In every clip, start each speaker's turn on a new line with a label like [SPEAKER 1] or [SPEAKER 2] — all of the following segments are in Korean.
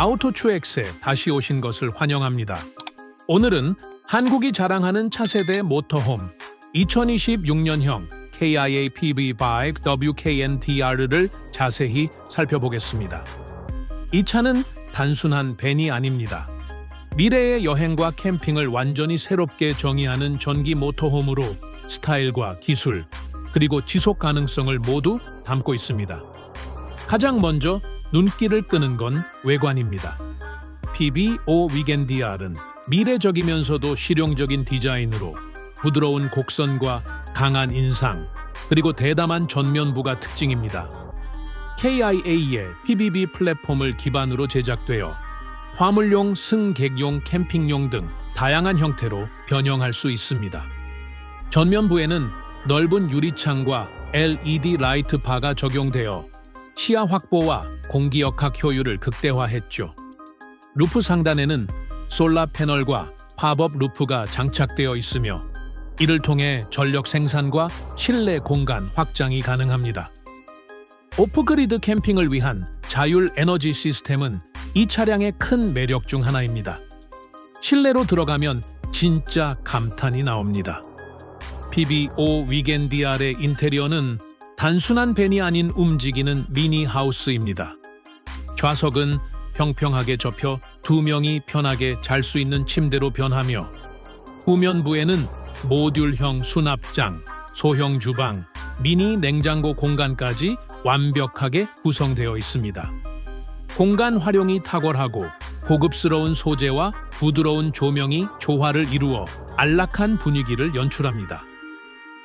[SPEAKER 1] 아우토추엑스에 다시 오신 것을 환영합니다. 오늘은 한국이 자랑하는 차세대 모터홈 2026년형 KIA PV5 WKN-DR를 자세히 살펴보겠습니다. 이 차는 단순한 밴이 아닙니다. 미래의 여행과 캠핑을 완전히 새롭게 정의하는 전기 모터홈으로 스타일과 기술, 그리고 지속 가능성을 모두 담고 있습니다. 가장 먼저 눈길을 끄는 건 외관입니다. PB5 위겐DR은 미래적이면서도 실용적인 디자인으로 부드러운 곡선과 강한 인상, 그리고 대담한 전면부가 특징입니다. KIA의 PBB 플랫폼을 기반으로 제작되어 화물용, 승객용, 캠핑용 등 다양한 형태로 변형할 수 있습니다. 전면부에는 넓은 유리창과 LED 라이트 바가 적용되어 시야 확보와 공기 역학 효율을 극대화했죠. 루프 상단에는 솔라 패널과 팝업 루프가 장착되어 있으며 이를 통해 전력 생산과 실내 공간 확장이 가능합니다. 오프그리드 캠핑을 위한 자율 에너지 시스템은 이 차량의 큰 매력 중 하나입니다. 실내로 들어가면 진짜 감탄이 나옵니다. PB5 위겐DR의 인테리어는 단순한 밴이 아닌 움직이는 미니 하우스입니다. 좌석은 평평하게 접혀 두 명이 편하게 잘 수 있는 침대로 변하며 후면부에는 모듈형 수납장, 소형 주방, 미니 냉장고 공간까지 완벽하게 구성되어 있습니다. 공간 활용이 탁월하고 고급스러운 소재와 부드러운 조명이 조화를 이루어 안락한 분위기를 연출합니다.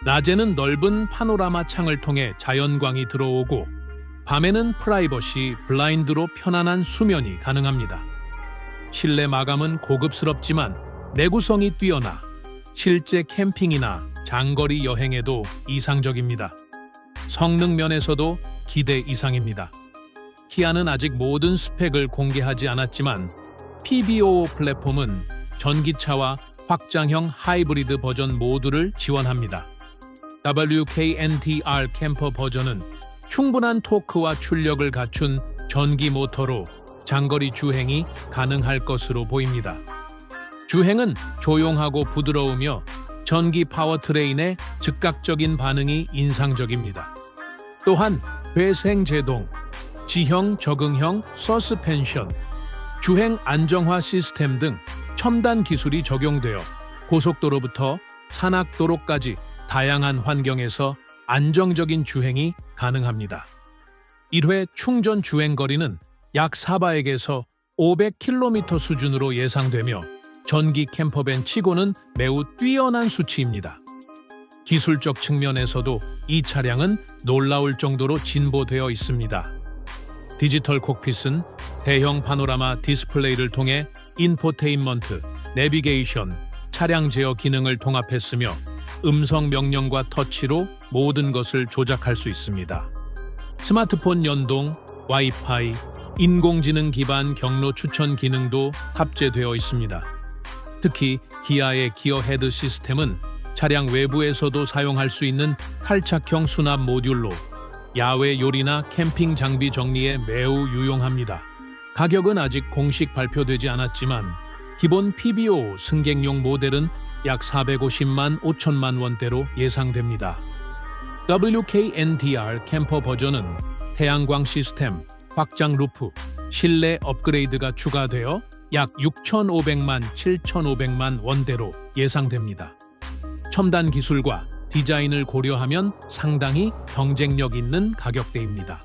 [SPEAKER 1] 낮에는 넓은 파노라마 창을 통해 자연광이 들어오고 밤에는 프라이버시 블라인드로 편안한 수면이 가능합니다. 실내 마감은 고급스럽지만 내구성이 뛰어나 실제 캠핑이나 장거리 여행에도 이상적입니다. 성능 면에서도 기대 이상입니다. 키아는 아직 모든 스펙을 공개하지 않았지만 PBO 플랫폼은 전기차와 확장형 하이브리드 버전 모두를 지원합니다. WKNTR 캠퍼 버전은 충분한 토크와 출력을 갖춘 전기 모터로 장거리 주행이 가능할 것으로 보입니다. 주행은 조용하고 부드러우며 전기 파워트레인의 즉각적인 반응이 인상적입니다. 또한 회생 제동, 지형 적응형 서스펜션, 주행 안정화 시스템 등 첨단 기술이 적용되어 고속도로부터 산악도로까지 다양한 환경에서 안정적인 주행이 가능합니다. 1회 충전 주행 거리는 약 4바에게서 500km 수준으로 예상되며 전기 캠퍼밴 치고는 매우 뛰어난 수치입니다. 기술적 측면에서도 이 차량은 놀라울 정도로 진보되어 있습니다. 디지털 콕핏은 대형 파노라마 디스플레이를 통해 인포테인먼트, 내비게이션, 차량 제어 기능을 통합했으며 음성 명령과 터치로 모든 것을 조작할 수 있습니다. 스마트폰 연동, 와이파이, 인공지능 기반 경로 추천 기능도 탑재되어 있습니다. 특히 기아의 기어 헤드 시스템은 차량 외부에서도 사용할 수 있는 탈착형 수납 모듈로 야외 요리나 캠핑 장비 정리에 매우 유용합니다. 가격은 아직 공식 발표되지 않았지만 기본 PBO 승객용 모델은 약 450만 5천만 원대로 예상됩니다. WKNTR 캠퍼 버전은 태양광 시스템, 확장 루프, 실내 업그레이드가 추가되어 약 6,500만 7,500만 원대로 예상됩니다. 첨단 기술과 디자인을 고려하면 상당히 경쟁력 있는 가격대입니다.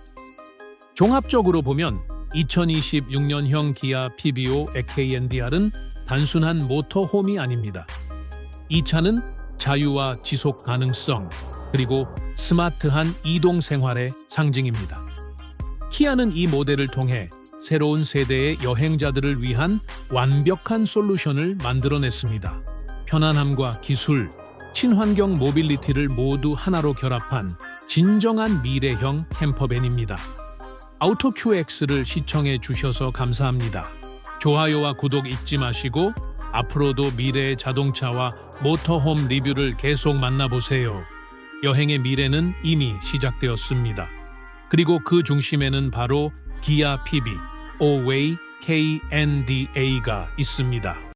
[SPEAKER 1] 종합적으로 보면 2026년형 기아 PBO EKNDR은 단순한 모터홈이 아닙니다. 이 차는 자유와 지속 가능성, 그리고 스마트한 이동 생활의 상징입니다. 키아는 이 모델을 통해 새로운 세대의 여행자들을 위한 완벽한 솔루션을 만들어냈습니다. 편안함과 기술, 친환경 모빌리티를 모두 하나로 결합한 진정한 미래형 캠퍼밴입니다. 아우토QX를 시청해 주셔서 감사합니다. 좋아요와 구독 잊지 마시고 앞으로도 미래의 자동차와 모터홈 리뷰를 계속 만나보세요. 여행의 미래는 이미 시작되었습니다. 그리고 그 중심에는 바로 기아 PB, 오웨이 KNDA가 있습니다.